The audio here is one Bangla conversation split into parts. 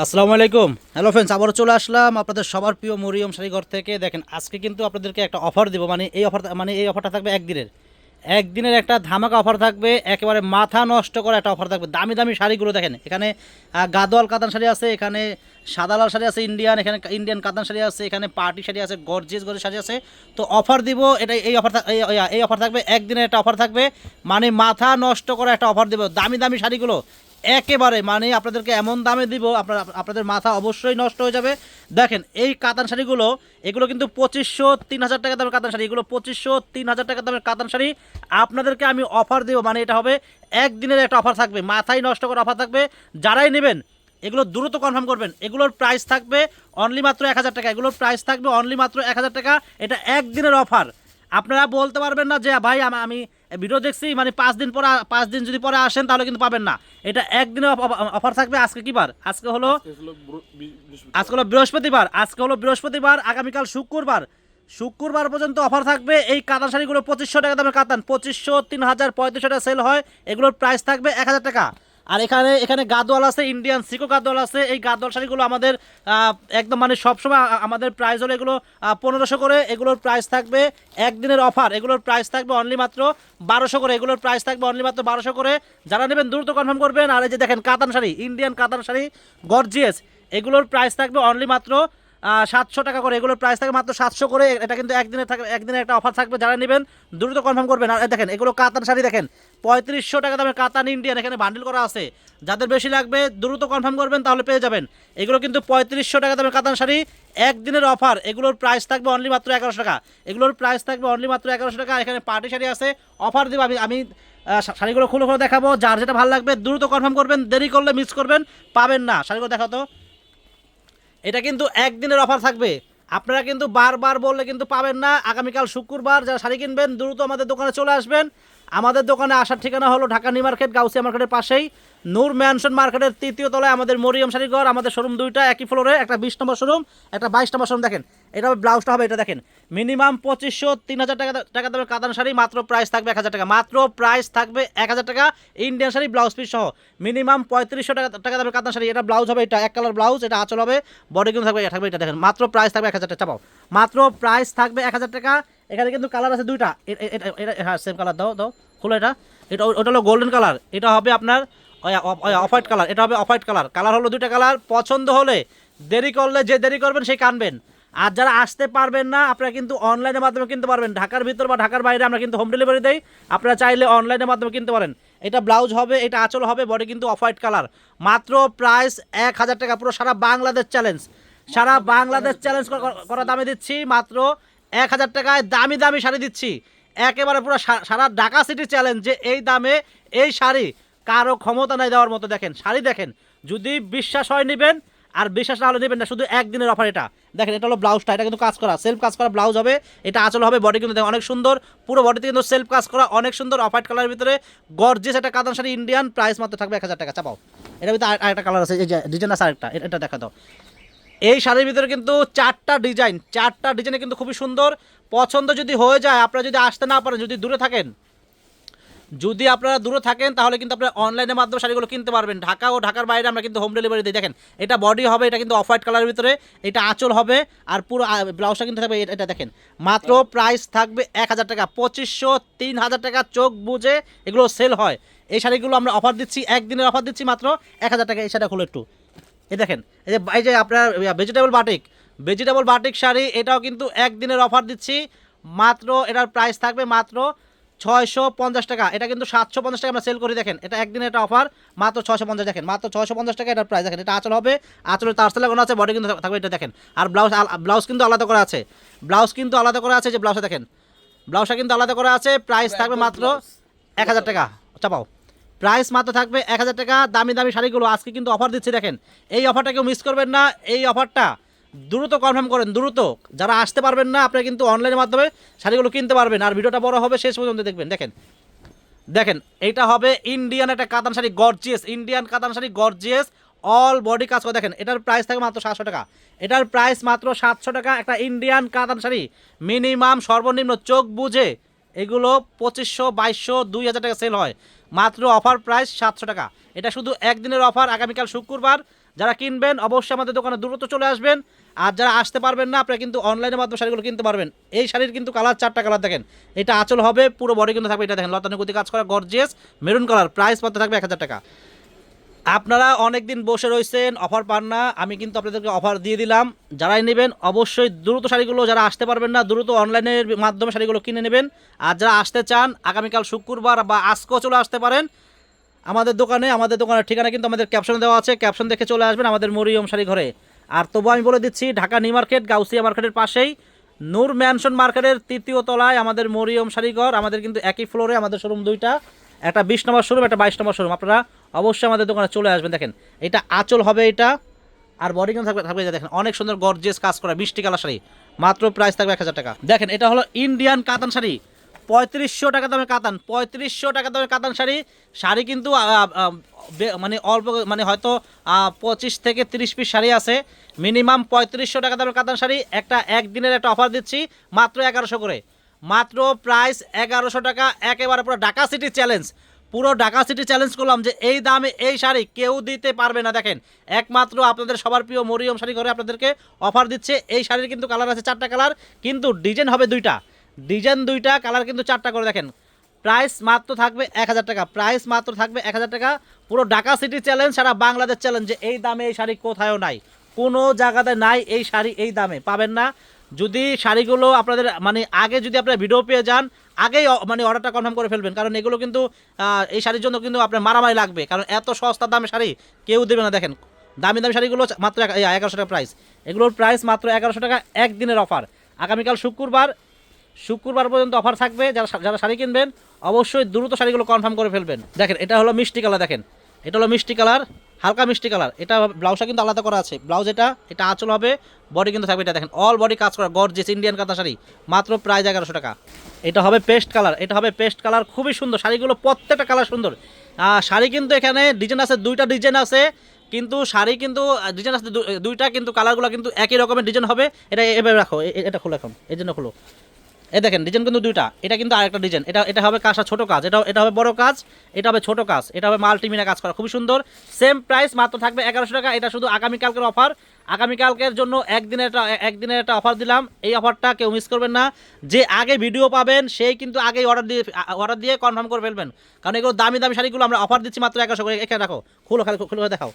আসসালামু আলাইকুম। হ্যালো ফ্রেন্ডস আবারও চলে আসলাম আপনাদের সবার প্রিয় মরিয়ম শাড়িঘর থেকে। দেখেন, আজকে কিন্তু আপনাদেরকে একটা অফার দিব। মানে এই অফার মানে এই অফারটা থাকবে একদিনের একদিনের একটা ধামাকা অফার থাকবে, একেবারে মাথা নষ্ট করা একটা অফার থাকবে। দামি দামি শাড়িগুলো দেখেন, এখানে গাদোয়াল কাতান শাড়ি আছে, এখানে সাদা লাল শাড়ি আছে ইন্ডিয়ান এখানে ইন্ডিয়ান কাতান শাড়ি আছে, এখানে পার্টি শাড়ি আছে গর্জিয়াস গর্জিয়াস শাড়ি আছে। তো অফার দিব এটা এই অফার এই অফার থাকবে একদিনের একটা অফার থাকবে। মানে মাথা নষ্ট করা একটা অফার দেবো। দামি দামি শাড়িগুলো একেবারে মানে আপনাদেরকে এমন দামে দিব, আপনার, আপনাদের মাথা অবশ্যই নষ্ট হয়ে যাবে। দেখেন, এই কাতান শাড়িগুলো, এগুলো কিন্তু পঁচিশশো তিন হাজার টাকা দামের কাতান শাড়ি। এগুলো পঁচিশশো তিন হাজার টাকা দামের কাতান শাড়ি। আপনাদেরকে আমি অফার দেবো মানে এটা হবে একদিনের একটা অফার থাকবে, মাথায় নষ্ট করা অফার থাকবে। যারাই নেবেন, এগুলো দ্রুত কনফার্ম করবেন। এগুলোর প্রাইস থাকবে অনলি মাত্র এক হাজার টাকা। এগুলোর প্রাইস থাকবে অনলি মাত্র এক হাজার টাকা। এটা একদিনের অফার আপনারা বলতে পারবেন না যে, ভাই, আম- আমি ভিডিও দেখছি মানে পাঁচ দিন পরে পাঁচ দিন যদি পরে আসেন তাহলে কিন্তু পাবেন না। এটা একদিনে অফার থাকবে আজকে কি বার? আজকে হলো আজকে হলো বৃহস্পতিবার। আজকে হলো বৃহস্পতিবার আগামীকাল শুক্রবার। শুক্রবার পর্যন্ত অফার থাকবে এই কাতান শাড়িগুলো পঁচিশশো টাকা দামের কাতান পঁচিশশো তিন হাজার পঁয়ত্রিশশো টাকা সেল হয় এগুলোর প্রাইস থাকবে এক হাজার টাকা। আর এখানে এখানে গাদোয়াল আছে ইন্ডিয়ান সিকো গাদোয়াল আছে। এই গাদোয়াল শাড়িগুলো আমাদের একদম মানে সবসময় আমাদের প্রাইস হলো এগুলো পনেরোশো করে, এগুলোর প্রাইস থাকবে একদিনের অফার এগুলোর প্রাইস থাকবে অনলি মাত্র বারোশো করে, এগুলোর প্রাইস থাকবে অনলি মাত্র বারোশো করে। যারা নেবেন দ্রুত কনফার্ম করবেন। আর এই যে দেখেন কাতান শাড়ি ইন্ডিয়ান কাতান শাড়ি গর্জিয়াস এগুলোর প্রাইস থাকবে অনলি মাত্র সাতশো টাকা করে। এগুলোর প্রাইস থাকে মাত্র সাতশো করে। এটা কিন্তু একদিনের থাকে একদিনের একটা অফার থাকবে। যারা নেবেন, দ্রুত কনফার্ম করবেন। আর দেখেন, এগুলো কাতান শাড়ি দেখেন। পঁয়ত্রিশশো টাকা দামের কাতান ইন্ডিয়ান এখানে বান্ডিল করা আছে। যাদের বেশি লাগবে, দ্রুত কনফার্ম করবেন, তাহলে পেয়ে যাবেন। এগুলো কিন্তু পঁয়ত্রিশশো টাকা দামের কাতান শাড়ি। একদিনের অফার এগুলোর প্রাইস থাকবে অনলি মাত্র এগারোশো টাকা। এগুলোর প্রাইস থাকবে অনলি মাত্র এগারোশো টাকা। এখানে পার্টি শাড়ি আছে। অফার দেবো আমি আমি শাড়িগুলো খুলে খুলে দেখাবো। যার যেটা ভালো লাগবে, দ্রুত কনফার্ম করবেন। দেরি করলে মিস করবেন। পাবেন না। শাড়িগুলো দেখাও তো। এটা কিন্তু একদিনের অফার থাকবে। আপনারা কিন্তু বারবার বললে কিন্তু পাবেন না। আগামীকাল শুক্রবার যারা শাড়ি কিনবেন, দ্রুত আমাদের দোকানে চলে আসবেন। আমাদের দোকানে আসার ঠিকানা হলো ঢাকা নিউ মার্কেট, গাউসিয়া মার্কেটের পাশেই। নূর ম্যানশন মার্কেটের তৃতীয় তলায় আমাদের মরিয়ম শাড়িঘর, আমাদের শোরুম দুইটা, একই ফ্লোরে, একটা বিশ নম্বর শোরুম, একটা বাইশ নম্বর শোরুম। দেখেন, এটা ব্লাউজটা হবে, এটা দেখেন। মিনিমাম পঁচিশশো তিন হাজার টাকা টাকা দামের কাতান শাড়ি, মাত্র প্রাইস থাকবে এক হাজার টাকা। মাত্র প্রাইস থাকবে এক হাজার taka Indian sari blouse piece সহ। মিনিমাম পঁয়ত্রিশশো টাকা টাকা দামের কাতান শাড়ি, এটা ব্লাউজ হবে, এটা এক কালার ব্লাউজ এটা আঁচল হবে বডি কিন্তু থাকবে থাকবে এটা দেখেন। মাত্র প্রাইস থাকবে এক হাজার টাকা। চাপাও। মাত্র প্রাইস থাকবে এক হাজার টাকা এখানে কিন্তু কালার আছে দুইটা। এটা হ্যাঁ সেম কালার দাও দাও, খুলো এটা। এটা ওটা হলো গোল্ডেন কালার এটা হবে আপনার অফ হোয়াইট কালার এটা হবে অফ হোয়াইট কালার কালার হলো দুইটা কালার পছন্দ হলে দেরি করলে, যে দেরি করবেন সেই কানবেন। আর যারা আসতে পারবেন না, আপনারা কিন্তু অনলাইনের মাধ্যমে কিনতে পারবেন। ঢাকার ভিতর বা ঢাকার বাইরে আমরা কিন্তু হোম ডেলিভারি দেই, আপনারা চাইলে অনলাইনের মাধ্যমে কিনতে পারেন। এটা ব্লাউজ হবে, এটা আঁচল হবে বডি কিন্তু অফ হোয়াইট কালার মাত্র প্রাইস এক হাজার টাকা পুরো সারা বাংলাদেশ চ্যালেঞ্জ সারা বাংলাদেশ চ্যালেঞ্জ করা দামে দিচ্ছি, মাত্র এক হাজার টাকায় দামি দামি শাড়ি দিচ্ছি। একেবারে পুরো সারা ঢাকা সিটি চ্যালেঞ্জ যে এই দামে এই শাড়ি কারও ক্ষমতা নাই দেওয়ার মতো দেখেন, শাড়ি দেখেন, যদি বিশ্বাস হয় নেবেন, আর বিশ্বাস না হলে নেবেন না, শুধু একদিনের অফার এটা। দেখেন, এটা হলো ব্লাউজটা এটা কিন্তু কাজ করা সেলফ কাজ করা ব্লাউজ হবে, এটা আঁচল হবে বডি কিন্তু অনেক সুন্দর, পুরো বডিতে কিন্তু সেলফ কাজ করা, অনেক সুন্দর অফ হোয়াইট কালারের ভিতরে গর্জিয়াস একটা কাতান শাড়ি ইন্ডিয়ান প্রাইস মাত্র থাকবে এক হাজার টাকা, চাপাও। এটার ভিতরে আর- আরেকটা কালার আছে, এই যে ডিজাইন আছে আরেকটা এটা দেখা দাও। এই শাড়ির ভিতরে কিন্তু চারটা ডিজাইন, চারটা ডিজাইনে কিন্তু খুবই সুন্দর। পছন্দ যদি হয়ে যায়, আপনারা যদি আসতে না পারেন, যদি দূরে থাকেন, যদি আপনারা দূরে থাকেন, তাহলে কিন্তু আপনারা অনলাইনের মাধ্যমে শাড়িগুলো কিনতে পারবেন। ঢাকা ও ঢাকার বাইরে আমরা কিন্তু হোম ডেলিভারি দিই। দেখেন, এটা বডি হবে, এটা কিন্তু অফ হোয়াইট কালারের ভিতরে, এটা আঁচল হবে, আর পুরো ব্লাউজটা কিন্তু থাকবে এটা দেখেন। মাত্র প্রাইস থাকবে এক হাজার টাকা, পঁচিশশো, তিন হাজার টাকা, চোখ বুঝে এগুলো সেল হয়। এই শাড়িগুলো আমরা অফার দিচ্ছি, একদিনের অফার দিচ্ছি মাত্র এক হাজার টাকা, এই শাড়িটা খুলে একটু। এই দেখেন এই যে এই যে আপনার vegetable batik vegetable batik sari এটাও কিন্তু একদিনের অফার দিচ্ছি। মাত্র এটার প্রাইস থাকবে মাত্র ছয়শো পঞ্চাশ টাকা। এটা কিন্তু সাতশো পঞ্চাশ টাকা আমরা সেল করি দেখেন এটা একদিনের একটা অফার মাত্র ছয়শো পঞ্চাশ দেখেন মাত্র ছয়শো পঞ্চাশ টাকা এটার প্রাইস দেখেন এটা আচল হবে আঁচলের তার সেলা কোনো আছে বডি কিন্তু থাকবে এটা দেখেন আর ব্লাউজ ব্লাউজ কিন্তু আলাদা করা আছে ব্লাউজ কিন্তু আলাদা করা আছে যে ব্লাউজটা দেখেন ব্লাউজটা কিন্তু আলাদা করা আছে প্রাইস থাকবে মাত্র এক হাজার টাকা। চাপাও। প্রাইস মাত্র থাকবে এক হাজার টাকা। দামি দামি শাড়িগুলো আজকে কিন্তু অফার দিচ্ছি, দেখেন। এই অফারটা কেউ মিস করবেন না। এই অফারটা দ্রুত কনফার্ম করেন, দ্রুত। যারা আসতে পারবেন না, আপনারা কিন্তু অনলাইনের মাধ্যমে শাড়িগুলো কিনতে পারবেন। আর ভিডিওটা বড় হবে শেষ পর্যন্ত দেখবেন। দেখেন দেখেন এইটা হবে ইন্ডিয়ান একটা কাতান sari gorgeous Indian katan sari gorgeous all body কাজ করে। দেখেন, এটার প্রাইস থাকে মাত্র সাতশো টাকা। এটার প্রাইস মাত্র সাতশো টাকা একটা ইন্ডিয়ান কাতান শাড়ি। মিনিমাম সর্বনিম্ন চোখ বুঝে এগুলো পঁচিশশো, বাইশশো, দুই হাজার টাকা সেল হয়। মাত্র অফার প্রাইস সাতশো টাকা। এটা শুধু একদিনের অফার, আগামীকাল শুক্রবার। যারা কিনবেন, অবশ্যই আমাদের দোকানে দ্রুত চলে আসবেন। আর যারা আসতে পারবেন না, আপনারা কিন্তু অনলাইনের মাধ্যমে শাড়িগুলো কিনতে পারবেন। এই শাড়ির কিন্তু কালার, চারটা কালার দেখেন। এটা আচল হবে, পুরো বডি কিন্তু থাকবে, এটা দেখেন লতানুগতি কাজ করা গর্জিয়াস মেরুন কালার প্রাইস পত্র থাকবে এক হাজার টাকা। আপনারা অনেক দিন বসে রয়েছেন অফার পান না, আমি কিন্তু আপনাদেরকে অফার দিয়ে দিলাম। যারাই নেবেন, অবশ্যই দ্রুত শাড়িগুলো যারা আসতে পারবেন না, দ্রুত অনলাইনের মাধ্যমে শাড়িগুলো কিনে নেবেন। আর যারা আসতে চান, আগামীকাল শুক্রবার বা আজকেও চলে আসতে পারেন। আমাদের দোকানে, আমাদের দোকানের ঠিকানা কিন্তু আমাদের ক্যাপশন দেওয়া আছে। ক্যাপশন দেখে চলে আসবেন আমাদের মরিয়ম শাড়ি ঘরে। আর তবু আমি বলে দিচ্ছি, ঢাকা নিউ মার্কেট, গাউসিয়া মার্কেটের পাশেই, নূর ম্যানশন মার্কেটের তৃতীয় তলায় আমাদের মরিয়ম শাড়িঘর আমাদের কিন্তু একই ফ্লোরে আমাদের শোরুম দুইটা। একটা বিশ নম্বর শোরুম একটা বাইশ নম্বর শোরুম আপনারা অবশ্যই আমাদের দোকানে চলে আসবেন, দেখেন। এটা আঁচল হবে এটা, আর বডি কিন্তু থাকবে থাকবে দেখেন, অনেক সুন্দর গর্জিয়াস কাজ করা বৃষ্টি কালার শাড়ি। মাত্র প্রাইস থাকবে এক হাজার টাকা। দেখেন, এটা হলো ইন্ডিয়ান কাতান শাড়ি। পঁয়ত্রিশশো টাকা দামের কাতান, পঁয়ত্রিশশো টাকা দামের কাতান শাড়ি। শাড়ি কিন্তু মানে অল্প মানে হয়তো পঁচিশ থেকে তিরিশ পিস শাড়ি আছে। মিনিমাম পঁয়ত্রিশশো টাকা দামের কাতান শাড়ি। একটা একদিনের একটা অফার দিচ্ছি, মাত্র এগারোশো করে। মাত্র প্রাইস এগারোশো টাকা, একেবারে পুরো ঢাকা সিটি চ্যালেঞ্জ পুরো ঢাকা সিটি চ্যালেঞ্জ করলাম যে এই দামে এই শাড়ি কেউ দিতে পারবে না, দেখেন। একমাত্র আপনাদের সবার প্রিয় মরিয়ম শাড়ি করে আপনাদেরকে অফার দিচ্ছে। এই শাড়ির কিন্তু কালার আছে চারটা কালার কিন্তু ডিজাইন হবে দুইটা। ডিজাইন দুইটা কালার কিন্তু চারটা করে, দেখেন। প্রাইস মাত্র থাকবে এক হাজার টাকা প্রাইস মাত্র থাকবে এক হাজার টাকা। পুরো ঢাকা সিটি চ্যালেঞ্জ সারা বাংলাদেশ চ্যালেঞ্জ যে এই দামে এই শাড়ি কোথায়ও নাই। কোনো জায়গাতে নাই এই শাড়ি এই দামে, পাবেন না। যদি শাড়িগুলো আপনাদের মানে আগে যদি আপনারা ভিডিও পেয়ে যান, আগেই মানে অর্ডারটা কনফার্ম করে ফেলবেন। কারণ এগুলো কিন্তু এই শাড়ির জন্য কিন্তু আপনার মারামারি লাগবে। কারণ এত সস্তা দামে শাড়ি, কেউ দেবে না, দেখেন। দামি দামি শাড়িগুলো মাত্র এগারোশো টাকা প্রাইস এগুলোর প্রাইস মাত্র এগারোশো টাকা একদিনের অফার আগামীকাল শুক্রবার শুক্রবার পর্যন্ত অফার থাকবে। যারা যারা শাড়ি কিনবেন, অবশ্যই দ্রুত শাড়িগুলো কনফার্ম করে ফেলবেন। দেখেন, এটা হলো মিষ্টি কালার দেখেন। এটা হলো মিষ্টি কালার হালকা মিষ্টি কালার। এটা ব্লাউজটা কিন্তু আলাদা করা আছে। ব্লাউজ এটা এটা আঁচল হবে বডি কিন্তু থাকবে এটা দেখেন। অল বডি কাজ করা গর্জিস ইন্ডিয়ান কাঁথা শাড়ি, মাত্র প্রায় এগারোশো টাকা। এটা হবে পেস্ট কালার এটা হবে পেস্ট কালার খুবই সুন্দর। শাড়িগুলো প্রত্যেকটা কালার সুন্দর। শাড়ি কিন্তু এখানে ডিজাইন আছে, দুইটা ডিজাইন আছে, কিন্তু শাড়ি কিন্তু ডিজাইন আছে দুইটা, কিন্তু কালারগুলো কিন্তু একই রকমের ডিজাইন হবে। এটা এভাবে রাখো এটা খুলে এখন, এই জন্য খুলো। এই দেখেন ডিজাইন কিন্তু দুইটা। এটা কিন্তু আরেকটা ডিজাইন এটা এটা হবে কাজটা ছোট কাজ এটা এটা হবে বড় কাজ এটা হবে ছোট কাজ এটা হবে মাল্টিমিনা কাজ করা। খুবই সুন্দর। সেম প্রাইস মাত্র থাকবে এগারোশো টাকা। এটা শুধু আগামীকালকের অফার আগামীকালকের জন্য একদিনের একটা একদিনের একটা অফার দিলাম। এই অফারটা কেউ মিস করবেন না। যে আগে ভিডিও পাবেন, সেই কিন্তু আগেই অর্ডার দিয়ে অর্ডার দিয়ে কনফার্ম করে ফেলবেন। কারণ এগুলো দামি দামি শাড়িগুলো আমরা অফার দিচ্ছি মাত্র এগারোশো করে। এখানে রাখো খুলো খালি দেখাও।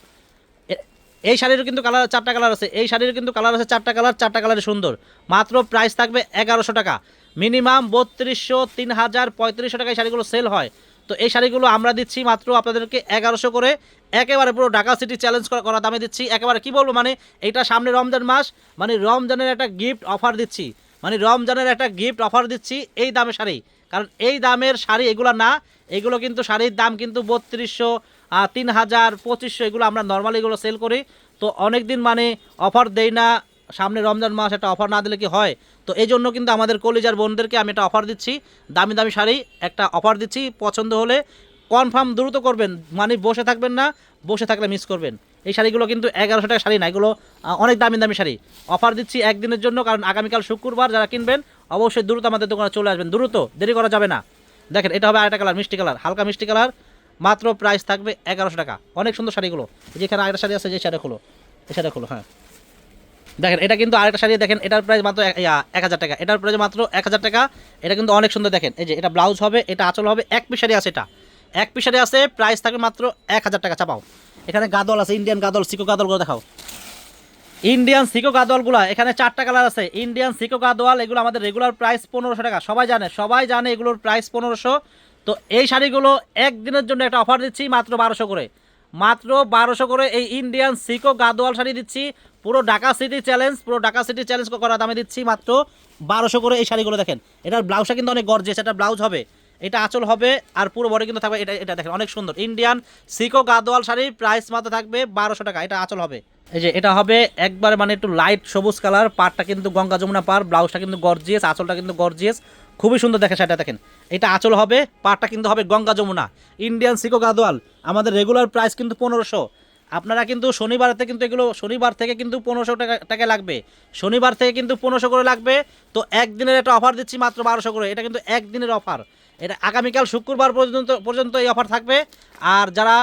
এ- এই শাড়িরও কিন্তু কালার চারটা কালার আছে। এই শাড়ির কিন্তু কালার আছে, চারটা কালার চারটা কালারে সুন্দর। মাত্র প্রাইস থাকবে এগারোশো টাকা। মিনিমাম বত্রিশশো, তিন হাজার পঁয়ত্রিশশো টাকায় শাড়িগুলো সেল হয়। তো এই শাড়িগুলো আমরা দিচ্ছি মাত্র আপনাদেরকে এগারোশো করে। একেবারে পুরো ঢাকা সিটি চ্যালেঞ্জ করা দামে দিচ্ছি। একেবারে কি বলব মানে এটা সামনে রমজান মাস মানে রমজানের একটা গিফট অফার দিচ্ছি। মানে রমজানের একটা গিফট অফার দিচ্ছি এই দামে শাড়ি। কারণ এই দামের শাড়ি এগুলো না, এগুলো কিন্তু শাড়ির দাম কিন্তু বত্রিশশো তিন হাজার, পঁচিশশো এগুলো আমরা নর্মালি এগুলো সেল করি। তো অনেক দিন মানে অফার দেই না সামনে রমজান মাস একটা অফার না দিলে কি হয়? তো এই জন্য কিন্তু আমাদের কলিজার বোনদেরকে আমি একটা অফার দিচ্ছি। দামি দামি শাড়ি একটা অফার দিচ্ছি। পছন্দ হলে কনফার্ম দ্রুত করবেন। মানে বসে থাকবেন না, বসে থাকলে মিস করবেন। এই শাড়িগুলো কিন্তু এগারোশো টাকা শাড়ি না, এগুলো অনেক দামি দামি শাড়ি। অফার দিচ্ছি একদিনের জন্য, কারণ আগামীকাল শুক্রবার যারা কিনবেন, অবশ্যই দ্রুত আমাদের দোকানে চলে আসবেন। দ্রুত, দেরি করা যাবে না। দেখেন, এটা হবে আরেকটা কালার, মিষ্টি কালার, হালকা মিষ্টি কালার। মাত্র প্রাইস থাকবে এগারোশো টাকা। অনেক সুন্দর শাড়িগুলো। যেখানে আরেকটা শাড়ি আছে, যে শাড়ি খুলো। এই শাড়ি খুলো হ্যাঁ। দেখেন, এটা কিন্তু আরেকটা শাড়ি, দেখেন, এটার প্রাইস মাত্র এক- হাজার টাকা। এটার প্রাইস মাত্র এক হাজার টাকা। এটা কিন্তু অনেক সুন্দর, দেখেন, এই যে, এটা ব্লাউজ হবে, এটা আঁচল হবে, এক পিস আছে এটা। এক পিস আছে প্রাইস থাকবে মাত্র এক হাজার টাকা, চাপাও। এখানে গাদল আছে ইন্ডিয়ান গাদল সিকো গাদলগুলো দেখাও। ইন্ডিয়ান সিকো গাদোয়ালগুলো এখানে চারটা কালার আছে। ইন্ডিয়ান সিকো গাদোয়াল এগুলো আমাদের রেগুলার প্রাইস পনেরোশো টাকা। সবাই জানে সবাই জানে এগুলোর প্রাইস পনেরোশো। তো এই শাড়িগুলো একদিনের জন্য একটা অফার দিচ্ছি মাত্র বারোশো করে। মাত্র বারোশো করে এই ইন্ডিয়ান সিকো গাদোয়াল শাড়ি দিচ্ছি। পুরো ঢাকা সিটি চ্যালেঞ্জ, পুরো ঢাকা সিটি চ্যালেঞ্জ করা দামে দিচ্ছি মাত্র বারোশো করে এই শাড়িগুলো দেখেন। এটার ব্লাউজটা কিন্তু অনেক গর্জেস এটা ব্লাউজ হবে। এটা আঁচল হবে আর পুরো বডি কিন্তু থাকবে, এটা এটা দেখেন, অনেক সুন্দর। ইন্ডিয়ান সিকো গাদোয়াল শাড়ির প্রাইস মাত্র থাকবে বারোশো টাকা, এটা আঁচল হবে। এই যে, এটা হবে একবার মানে একটু লাইট সবুজ কালার পাটটা কিন্তু গঙ্গা যমুনা পার ব্লাউজটা কিন্তু গর্জিয়াস আঁচলটা কিন্তু গর্জিয়াস খুবই সুন্দর দেখে সেটা দেখেন। এটা আঁচল হবে পাটটা কিন্তু হবে গঙ্গা যমুনা। ইন্ডিয়ান সিকো গাদোয়াল আমাদের রেগুলার প্রাইস কিন্তু পনেরোশো। আপনারা কিন্তু শনিবার থেকে কিন্তু এগুলো, শনিবার থেকে কিন্তু পনেরোশো টাকা টাকা লাগবে। শনিবার থেকে কিন্তু পনেরোশো করে লাগবে। তো একদিনের একটা অফার দিচ্ছি মাত্র বারোশো করে। এটা কিন্তু একদিনের অফার এটা আগামীকাল শুক্রবার পর্যন্ত পর্যন্ত এই অফার থাকবে। আর যারা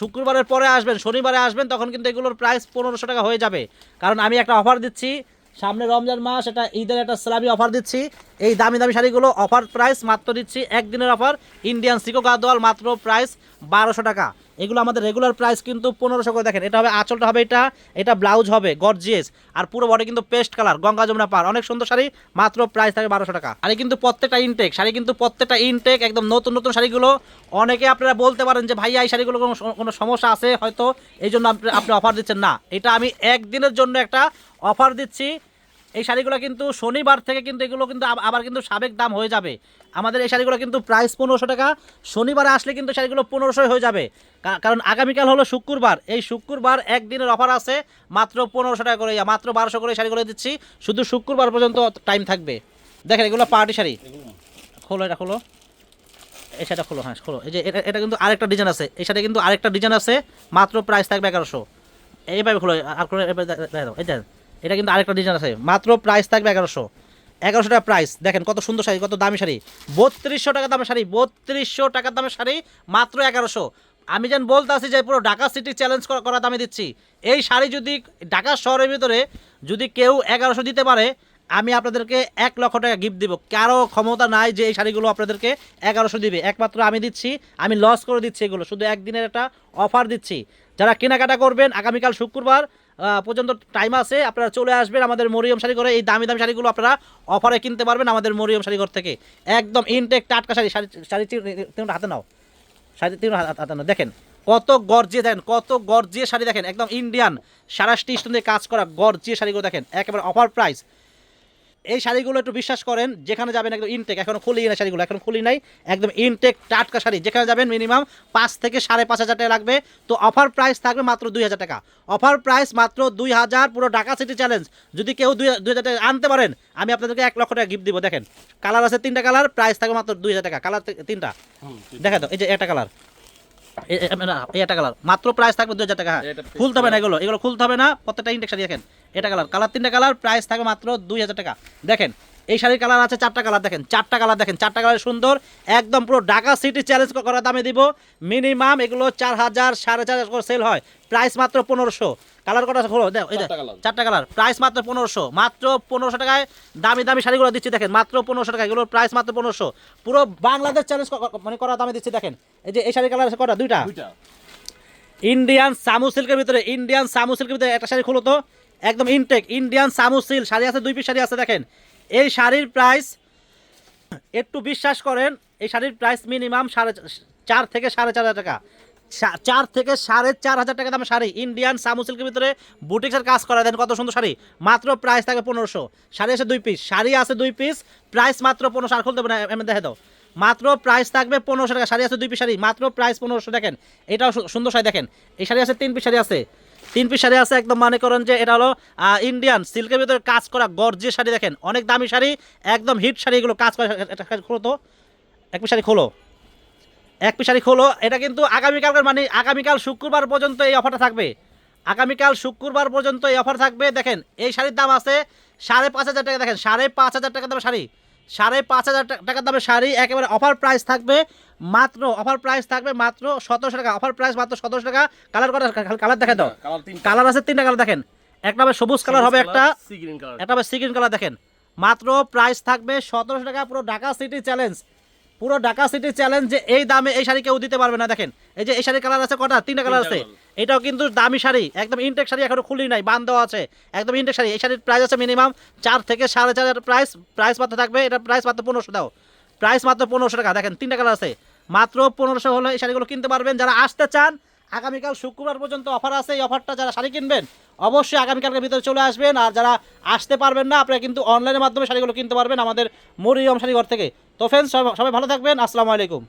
শুক্রবারের পরে আসবেন, শনিবারে আসবেন, তখন কিন্তু এগুলোর প্রাইস পনেরোশো টাকা হয়ে যাবে। কারণ আমি একটা অফার দিচ্ছি। সামনে রমজান মাস, এটা ঈদের একটা সালামি অফার দিচ্ছি। এই দামি দামি শাড়িগুলো অফার প্রাইস মাত্র দিচ্ছি। একদিনের অফার ইন্ডিয়ান সিকো গাদোয়াল মাত্র প্রাইস বারোশো টাকা। এগুলো আমাদের রেগুলার প্রাইস কিন্তু পনেরোশো করে দেখেন। এটা হবে, আঁচলটা হবে এটা এটা ব্লাউজ হবে গর্জিয়াস আর পুরো বডি কিন্তু পেস্ট কালার গঙ্গা যমুনা পার। অনেক সুন্দর শাড়ি, মাত্র প্রাইস থাকে বারোশো টাকা। আর কিন্তু প্রত্যেকটা ইনটেক শাড়ি কিন্তু প্রত্যেকটা ইনটেক একদম নতুন নতুন শাড়িগুলো। অনেকে আপনারা বলতে পারেন যে, ভাইয়া, এই শাড়িগুলো কোনো কোনো সমস্যা আছে? হয়তো এই জন্য আপনি অফার দিচ্ছেন। না, এটা আমি একদিনের জন্য একটা অফার দিচ্ছি। এই শাড়িগুলো কিন্তু শনিবার থেকে কিন্তু এগুলো কিন্তু আবার কিন্তু সাবেক দাম হয়ে যাবে। আমাদের এই শাড়িগুলো কিন্তু প্রাইস পনেরোশো টাকা। শনিবারে আসলে কিন্তু শাড়িগুলো পনেরোশোই হয়ে যাবে। কারণ আগামীকাল হলো শুক্রবার। এই শুক্রবার একদিনের অফার আছে, মাত্র পনেরোশো টাকা করে, মাত্র বারোশো করে শাড়িগুলো দিচ্ছি। শুধু শুক্রবার পর্যন্ত টাইম থাকবে। দেখেন, এগুলো পার্টি শাড়ি। খোলো, এটা খোলো। এই শাড়িটা খোলো হ্যাঁ খোলো। এই যে এটা এটা কিন্তু আরেকটা ডিজাইন আছে। এই শাড়ি কিন্তু আরেকটা ডিজাইন আছে, মাত্র প্রাইস থাকবে এগারোশো। এইভাবে খোলো, আর দাও এই দেখেন এটা কিন্তু আরেকটা ডিজাইন আছে। মাত্র প্রাইস থাকবে এগারোশো। এগারোশো টাকা প্রাইস দেখেন কত সুন্দর শাড়ি, কত দামি শাড়ি। বত্রিশশো টাকা দামের শাড়ি, বত্রিশশো টাকা দামের শাড়ি, মাত্র এগারোশো। আমি যেন বলতে যে পুরো ঢাকা সিটি চ্যালেঞ্জ করা দামে দিচ্ছি। এই শাড়ি যদি ঢাকা শহরের ভিতরে যদি কেউ এগারোশো দিতে পারে, আমি আপনাদেরকে এক লক্ষ টাকা গিফট দিব। কারও ক্ষমতা নাই যে এই শাড়িগুলো আপনাদেরকে এগারোশো দিবে। একমাত্র আমি দিচ্ছি, আমি লস করে দিচ্ছি এগুলো। শুধু একদিনের একটা অফার দিচ্ছি। যারা কেনাকাটা করবেন, আগামীকাল শুক্রবার পর্যন্ত টাইম আছে, আপনারা চলে আসবেন আমাদের মরিয়ম শাড়ি করে এই দামি দামি শাড়িগুলো আপনারা অফারে কিনতে পারবেন আমাদের মরিয়ম শাড়িঘর থেকে। একদম ইনটেক টাটকা শাড়ি শাড়ি শাড়ি তিনটা হাতে নাও। শাড়ি তিন হাতে নাও। দেখেন কত গর্জিয়ে দেখেন কত গর্জিয়ে শাড়ি, দেখেন একদম ইন্ডিয়ান সারা স্টিচ কাজ করা গর্জিয়ে শাড়িগুলো দেখেন। একেবারে অফার প্রাইস এই শাড়িগুলো একটু বিশ্বাস করেন যেখানে যাবেন একদম ইনটেক এখনও খুলি না শাড়িগুলো এখন খুলি নাই একদম ইনটেক টাটকা শাড়ি যেখানে যাবেন মিনিমাম পাঁচ থেকে সাড়ে পাঁচ হাজার টাকা লাগবে। তো অফার প্রাইস থাকবে মাত্র দুই হাজার টাকা। অফার প্রাইস মাত্র দুই হাজার পুরো ঢাকা সিটি চ্যালেঞ্জ যদি কেউ দুই দুই হাজার টাকা আনতে পারেন আমি আপনাদেরকে এক লক্ষ টাকা গিফট দিব দেখেন। কালার আছে তিনটা কালার প্রাইস থাকবে মাত্র দুই হাজার টাকা কালার তিনটা। দেখেন তো এই যে একটা কালার একটা কালার মাত্র প্রাইস থাকবে দুই হাজার টাকা হ্যাঁ। খুলতে হবে না এগুলো এগুলো খুলতে হবে না প্রত্যেকটা ইনটেক শাড়ি দেখেন। এটা কালার। কালার তিনটা কালার প্রাইস থাকবে মাত্র দুই হাজার টাকা। দেখেন এই শাড়ির কালার আছে চারটা কালার দেখেন চারটা কালার দেখেন চারটা কালার সুন্দর একদম পুরো ঢাকা সিটি চ্যালেঞ্জ করার দামে দিব। মিনিমাম এগুলো চার হাজার সাড়ে চার হাজার করে সেল হয়। প্রাইস মাত্র পনেরোশো। কালার কটা দেখো চারটা কালার। প্রাইস মাত্র পনেরোশো। মাত্র পনেরোশো টাকায় দামি দামি শাড়িগুলো দিচ্ছি দেখেন মাত্র পনেরোশো টাকা এগুলোর প্রাইস মাত্র পনেরোশো। পুরো বাংলাদেশ চ্যালেঞ্জ মানে করা দামে দিচ্ছি দেখেন। এই যে এই শাড়ির কালার আছে কটা? দুইটা? ইন্ডিয়ান সামু সিল্কের ভিতরে ইন্ডিয়ান সামু সিল্কের ভিতরে একটা শাড়ি খুলো তো। একদম ইনটেক ইন্ডিয়ান সামু সিল্ক শাড়ি আছে, দুই পিস শাড়ি আছে, দেখেন। এই শাড়ির প্রাইস একটু বিশ্বাস করেন, এই শাড়ির প্রাইস মিনিমাম সাড়ে চার থেকে সাড়ে চার হাজার টাকা। চার থেকে সাড়ে চার হাজার টাকা দামের শাড়ি ইন্ডিয়ান সামু সিল্কের ভিতরে বুটিক্সের কাজ করা দেন, কত সুন্দর শাড়ি। মাত্র প্রাইস থাকে পনেরোশো। শাড়ি আছে দুই পিস শাড়ি আছে দুই পিস প্রাইস মাত্র পনেরোশো, আর খুলতে এমনি দেখে দাও। মাত্র প্রাইস থাকবে পনেরোশো টাকা, শাড়ি আছে দুই পিস শাড়ি, মাত্র প্রাইস পনেরোশো, দেখেন। এটাও সুন্দর শাড়ি, দেখেন। এই শাড়ি আছে তিন পিস শাড়ি আছে। তিন পিস শাড়ি আছে, একদম মনে করেন যে এটা হলো ইন্ডিয়ান সিল্কের ভিতরে কাজ করা গর্জিয়াস শাড়ি দেখেন। অনেক দামি শাড়ি, একদম হিট শাড়ি এগুলো কাজ করা খোলো তো। এক পিস শাড়ি খোলো। এক পিস শাড়ি খোলো, এটা কিন্তু আগামীকালকার মানে আগামীকাল শুক্রবার পর্যন্ত এই অফারটা থাকবে। আগামীকাল শুক্রবার পর্যন্ত এই অফার থাকবে। দেখেন, এই শাড়ির দাম আছে সাড়ে পাঁচ হাজার টাকা, দেখেন, সাড়ে পাঁচ হাজার টাকা দামের শাড়ি। সাড়ে পাঁচ হাজার টাকার দামের শাড়ি একেবারে অফার প্রাইস থাকবে মাত্র অফার প্রাইস থাকবে মাত্র সতেরোশো টাকা। অফার প্রাইস মাত্র সতেরোশো টাকা। কালার করা কালার দেখেন তো কালার আছে তিনটা কালার দেখেন। একটা হবে সবুজ কালার হবে একটা। সি গ্রিন কালার হবে সিকিন কালার দেখেন। মাত্র প্রাইস থাকবে সতেরোশো টাকা পুরো ঢাকা সিটি চ্যালেঞ্জ পুরো ঢাকা সিটি চ্যালেঞ্জ যে এই দামে এই শাড়ি কেউ দিতে পারবে না দেখেন। এই যে এই শাড়ির কালার আছে কটা? তিনটা কালার আছে। এটাও কিন্তু দামি শাড়ি। একদম ইনটেক শাড়ি এখনও খুলি নাই, বান দেওয়া আছে। একদম ইনটেক শাড়ি। এই শাড়ির প্রাইস আছে মিনিমাম চার থেকে সাড়ে চার প্রাইস প্রাইস মাত্র থাকবে। এটা প্রাইস মাত্র পনেরোশো দাও। প্রাইস মাত্র পনেরোশো টাকা। দেখেন, তিনটা কালার আছে। মাত্র পনেরোশো হলে এই শাড়িগুলো কিনতে পারবেন। যারা আসতে চান, আগামীকাল শুক্রবার পর্যন্ত অফার আছে। এই অফারটা যারা শাড়ি কিনবেন, অবশ্যই আগামীকালকের ভিতরে চলে আসবেন। আর যারা আসতে পারবেন না, আপনারা কিন্তু অনলাইনের মাধ্যমে শাড়িগুলো কিনতে পারবেন আমাদের মরিয়ম শাড়িঘর থেকে। তো ফ্রেন্ডস সবাই ভালো থাকবেন। আসসালামু আলাইকুম।